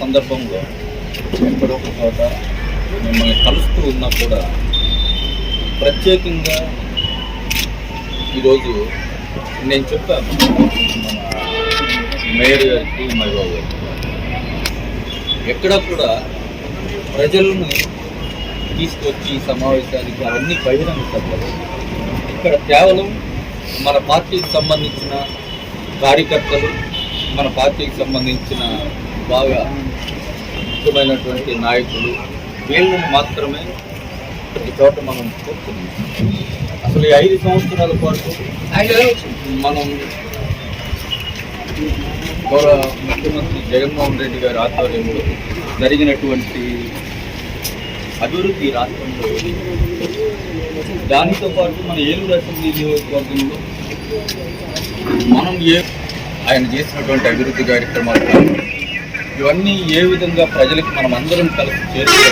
సందర్భంలో ఎక్కడో ఒక చోట మిమ్మల్ని కలుస్తూ ఉన్నా కూడా ప్రత్యేకంగా ఈరోజు నేను చెప్పాను. మన మేయర్ గారికి మైబాబు గారికి. ఎక్కడ కూడా ప్రజలను తీసుకొచ్చి సమావేశానికి అవన్నీ బహిరంగ సభలు. ఇక్కడ కేవలం మన పార్టీకి సంబంధించిన కార్యకర్తలు మన పార్టీకి సంబంధించిన బాగా ముఖ్యమైనటువంటి నాయకులు. వీళ్ళని మాత్రమే ప్రతి చోట మనం చూస్తున్నాం. అసలు ఈ ఐదు సంవత్సరాల పాటు మనం గౌరవ ముఖ్యమంత్రి జగన్మోహన్ రెడ్డి గారి ఆధ్వర్యంలో జరిగినటువంటి అభివృద్ధి రాష్ట్రంలో దానితో పాటు మన ఏలూరు అసెంబ్లీ నియోజకవర్గంలో మనం ఏ ఆయన చేసినటువంటి అభివృద్ధి కార్యక్రమాలు కానీ, ఇవన్నీ ఏ విధంగా ప్రజలకు మనం అందరం కలిసి చేరుగా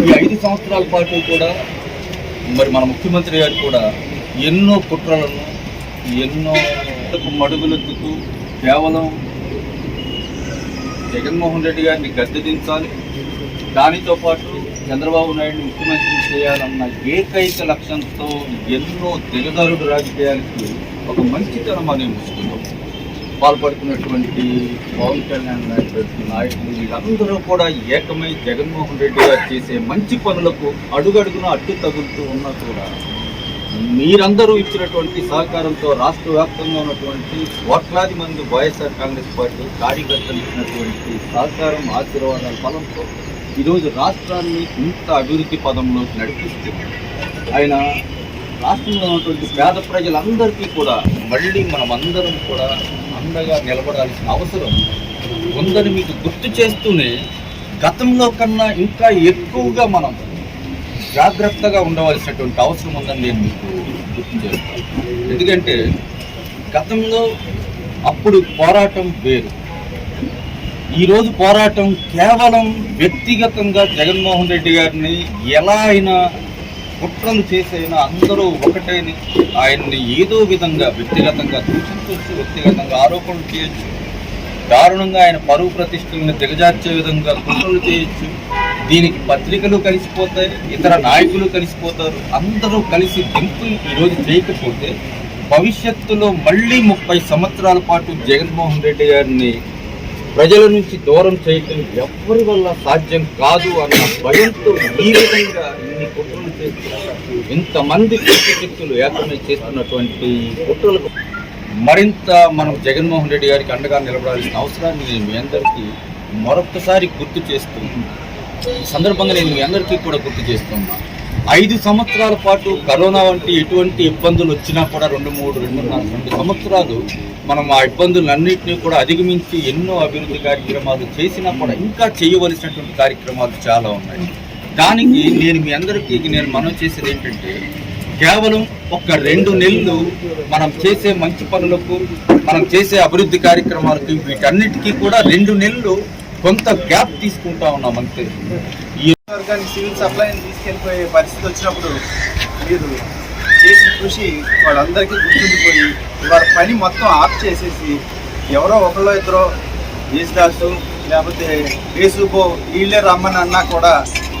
ఈ ఐదు సంవత్సరాల పాటు కూడా మరి మన ముఖ్యమంత్రి గారు కూడా ఎన్నో కుట్రలను ఎన్నో మడుగులెత్తుతూ కేవలం జగన్మోహన్ రెడ్డి గారిని గద్దె దించాలి. దానితో పాటు చంద్రబాబు నాయుడు ముఖ్యమంత్రిని చేయాలన్న ఏకైక లక్ష్యంతో ఎన్నో తెగదారుడు రాజకీయాలకి ఒక మంచితనం అనే ముసుకున్నాం పాల్పడుతున్నటువంటి పవన్ కళ్యాణ్ లాంటి నాయకులు వీళ్ళందరూ కూడా ఏకమై జగన్మోహన్ రెడ్డి గారు చేసే మంచి పనులకు అడుగడుగున అడ్డు తగులుతూ ఉన్నా కూడా మీరందరూ ఇచ్చినటువంటి సహకారంతో రాష్ట్ర వ్యాప్తంగా ఉన్నటువంటి కోట్లాది మంది వైఎస్ఆర్ కాంగ్రెస్ పార్టీ కార్యకర్తలు ఇచ్చినటువంటి సహకారం ఆశీర్వాదాల ఫలంతో ఈరోజు రాష్ట్రాన్ని ఇంత అభివృద్ధి పదంలోకి నడిపిస్తూ ఆయన రాష్ట్రంలో ఉన్నటువంటి పేద ప్రజలందరికీ కూడా మళ్ళీ మనమందరం కూడా అండగా నిలబడాల్సిన అవసరం ఉందని మీకు గుర్తు చేస్తూనే గతంలో కన్నా ఇంకా ఎక్కువగా మనం జాగ్రత్తగా ఉండవలసినటువంటి అవసరం ఉందని నేను మీకు గుర్తు చేస్తాను. ఎందుకంటే గతంలో అప్పుడు పోరాటం వేరు. ఈరోజు పోరాటం కేవలం వ్యక్తిగతంగా జగన్మోహన్ రెడ్డి గారిని ఎలా అయినా కుట్రలు చేసైనా అందరూ ఒకటేని ఆయన్ని ఏదో విధంగా వ్యక్తిగతంగా దూషించవచ్చు వ్యక్తిగతంగా ఆరోపణలు చేయొచ్చు. దారుణంగా ఆయన పరువు ప్రతిష్టలను దిగజార్చే విధంగా కుట్రలు చేయొచ్చు. దీనికి పత్రికలు కలిసిపోతాయి ఇతర నాయకులు కలిసిపోతారు. అందరూ కలిసి దింపులు ఈరోజు చేయకపోతే భవిష్యత్తులో మళ్ళీ ముప్పై సంవత్సరాల పాటు జగన్మోహన్ రెడ్డి గారిని ప్రజల నుంచి దూరం చేయటం ఎవరి వల్ల సాధ్యం కాదు అన్న భయంతో ఈ విధంగా ఇన్ని కుట్రలు చేస్తున్నారు. ఇంతమంది శక్తులు ఏకమై చేస్తున్నటువంటి కుట్రలకు మరింత మనం జగన్మోహన్ రెడ్డి గారికి అండగా నిలబడాల్సిన అవసరాన్ని నేను మీ అందరికీ మరొకసారి గుర్తు చేస్తున్నాను ఈ సందర్భంగా నేను మీ అందరికీ కూడా గుర్తు చేస్తున్నాను ఐదు సంవత్సరాల పాటు కరోనా వంటి ఎటువంటి ఇబ్బందులు వచ్చినా కూడా రెండు మూడు రెండున్నర రెండు సంవత్సరాలు మనం ఆ ఇబ్బందులన్నింటినీ కూడా అధిగమించి ఎన్నో అభివృద్ధి కార్యక్రమాలు చేసినా కూడా ఇంకా చేయవలసినటువంటి కార్యక్రమాలు చాలా ఉన్నాయి. దానికి నేను మీ అందరికీ నేను మనం చేసేది ఏంటంటే కేవలం ఒక రెండు నెలలు మనం చేసే మంచి పనులకు మనం చేసే అభివృద్ధి కార్యక్రమాలకు వీటన్నిటికీ కూడా రెండు నెలలు కొంత గ్యాప్ తీసుకుంటా ఉన్నాం అంతే. వర్గానికి సివిల్ సప్లైని తీసుకెళ్ళిపోయే పరిస్థితి వచ్చినప్పుడు మీరు చేసిన కృషి వాళ్ళందరికీ గుర్తుండిపోయి వాళ్ళ పని మొత్తం ఆఫ్ చేసేసి ఎవరో ఒకళ్ళో ఇద్దరో యేసుదాసు లేకపోతే యేసుబో వీళ్ళే రమ్మని అన్నా కూడా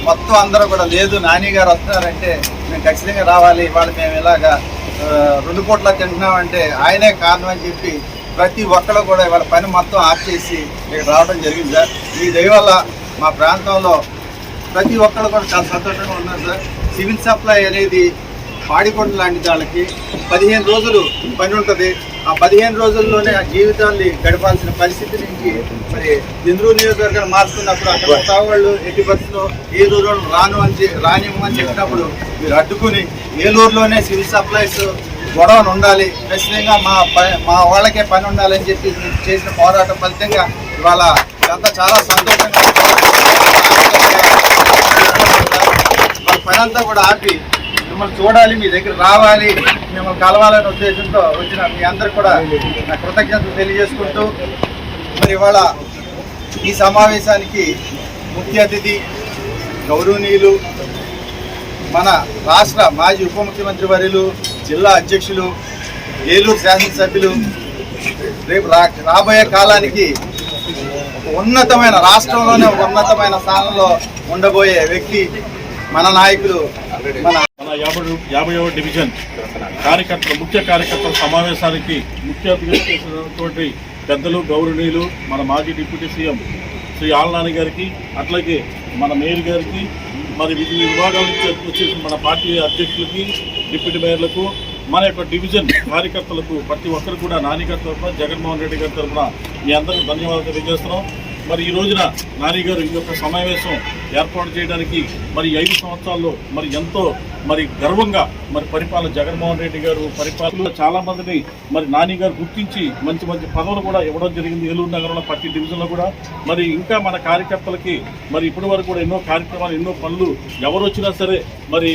మొత్తం అందరూ కూడా లేదు నాని గారు వస్తున్నారంటే మేము ఖచ్చితంగా రావాలి ఇవాళ మేము ఇలాగా రెండు పూట్ల తింటున్నామంటే ఆయనే కారణం అని చెప్పి ప్రతి ఒక్కరు కూడా ఇవాళ పని మొత్తం ఆఫ్ చేసి ఇక్కడ రావడం జరిగింది సార్. ఈ దయ వల్ల మా ప్రాంతంలో ప్రతి ఒక్కరు కూడా చాలా సంతోషంగా ఉన్నారు సార్. సివిల్ సప్లై అనేది పాడికొండ లాంటి వాళ్ళకి పదిహేను రోజులు పని ఉంటుంది ఆ పదిహేను రోజుల్లోనే ఆ జీవితాన్ని గడపాల్సిన పరిస్థితి నుంచి మరి చంద్రూ నియోజకవర్గాన్ని మార్చుకున్నప్పుడు అక్కడ వాళ్ళు ఎట్టి బస్సులో ఏలూరు వాళ్ళు రాను అని చె- రానివ్వమని చెప్పినప్పుడు మీరు అడ్డుకుని ఏలూరులోనే సివిల్ సప్లైస్ గొడవను ఉండాలి. ఖచ్చితంగా మా ప- మా వాళ్ళకే పని ఉండాలని చెప్పి చేసిన పోరాటం ఫలితంగా ఇవాళ ఇదంతా చాలా సంతోషంగా వాళ్ళ పని అంతా కూడా ఆపి మిమ్మల్ని చూడాలి మీ దగ్గర రావాలి మిమ్మల్ని కలవాలనే ఉద్దేశంతో వచ్చిన మీ అందరికి కూడా నా కృతజ్ఞతలు తెలియజేసుకుంటూ మరి ఇవాళ ఈ సమావేశానికి ముఖ్య అతిథి గౌరవనీయులు మన రాష్ట్ర మాజీ ఉప ముఖ్యమంత్రి వర్యులు జిల్లా అధ్యక్షులు ఏలూరు శాసనసభ్యులు రేపు రా రాబోయే కాలానికి ఉన్నతమైన రాష్ట్రంలోనే ఒక ఉన్నతమైన స్థానంలో ఉండబోయే వ్యక్తి మన నాయకులు మన మన యాభై యాభైవ డివిజన్ కార్యకర్తల ముఖ్య కార్యకర్తల సమావేశానికి ముఖ్య అతిథిగా చేసినటువంటి పెద్దలు గౌరవనీయులు మన మాజీ డిప్యూటీ సీఎం శ్రీ ఆలనాని గారికి అట్లాగే మన మేయర్ గారికి మరి వివిధ విభాగాల నుంచి వచ్చేసిన మన పార్టీ అధ్యక్షులకి డిప్యూటీ మేయర్లకు మన యొక్క డివిజన్ కార్యకర్తలకు ప్రతి ఒక్కరు కూడా నాని గారి తరఫున జగన్మోహన్ రెడ్డి గారి తరఫున మీ అందరికీ ధన్యవాదాలు తెలియజేస్తున్నాం. మరి ఈ రోజున నాని గారు ఈ యొక్క సమావేశం ఏర్పాటు చేయడానికి మరి ఐదు సంవత్సరాల్లో మరి ఎంతో మరి గర్వంగా మరి పరిపాలన జగన్మోహన్ రెడ్డి గారు పరిపాలన చాలా మందిని మరి నాని గారు గుర్తించి మంచి మంచి పదవులు కూడా ఇవ్వడం జరిగింది. ఏలూరు నగరంలో ప్రతి డివిజన్లో కూడా. మరి ఇంకా మన కార్యకర్తలకి మరి ఇప్పటి వరకు కూడా ఎన్నో కార్యక్రమాలు ఎన్నో పనులు ఎవరు వచ్చినా సరే మరి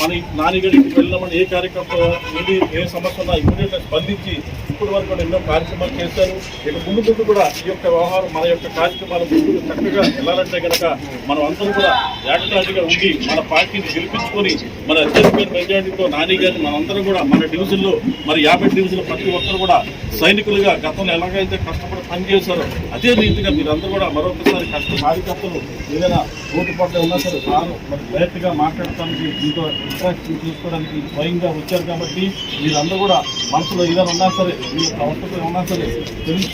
మన నానిగడికి వెళ్ళమని ఏ కార్యకర్త ఏది ఏ సమస్య ఉన్నా ఇమీడియట్గా స్పందించి ఇప్పటి వరకు కూడా ఎన్నో కార్యక్రమాలు చేశారు. ఇక ముందు ముందు కూడా ఈ యొక్క వ్యవహారం మన యొక్క కార్యక్రమాలు ముందుకు చక్కగా వెళ్ళాలంటే కనుక మనం అందరూ కూడా ఏకతాటిగా ఉండి మన పార్టీని గెలిపించుకొని మన అత్యధిక మెజార్టీతో నాని గారిని మనందరం కూడా మన డివిజన్లో మరి యాభై డివిజన్లో ప్రతి ఒక్కరు కూడా సైనికులుగా గతంలో ఎలాగైతే కష్టపడి పనిచేశారో అదే రీతిగా మీరందరూ కూడా మరొకసారి కష్ట కార్యకర్తలు ఏదైనా రోడ్డు పట్ల ఉన్నా సరే వారు మరి డైరెక్ట్గా మాట్లాడటానికి మీతో ఇంట్రాక్షన్ చేసుకోవడానికి స్వయంగా వచ్చారు కాబట్టి మీరందరూ కూడా మనసులో ఏదైనా ఉన్నా సరే మీ ప్రవర్తన ఉన్నా సరే తెలుసు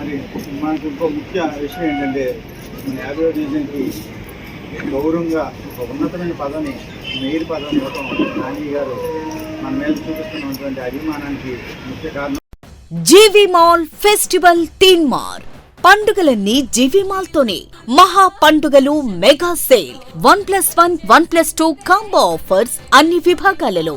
మరి మనకు ఇంకో ముఖ్య విషయం ఏంటంటే మన యాభై డివిజన్కి గౌరవంగా ఒక ఉన్నతమైన పదవిని మేయర్ పదవిని ఇవ్వటం గాంధీ గారు మన మీద చూపిస్తున్నటువంటి అభిమానానికి ముఖ్య కారణం. జీవి మాల్ ఫెస్టివల్ థీమ్ మార్ పండుగలన్నీ జీవి మాల్ తోనే మహా పండుగలు mega sale. One plus one one plus two combo offers అన్ని విభాగాలలో.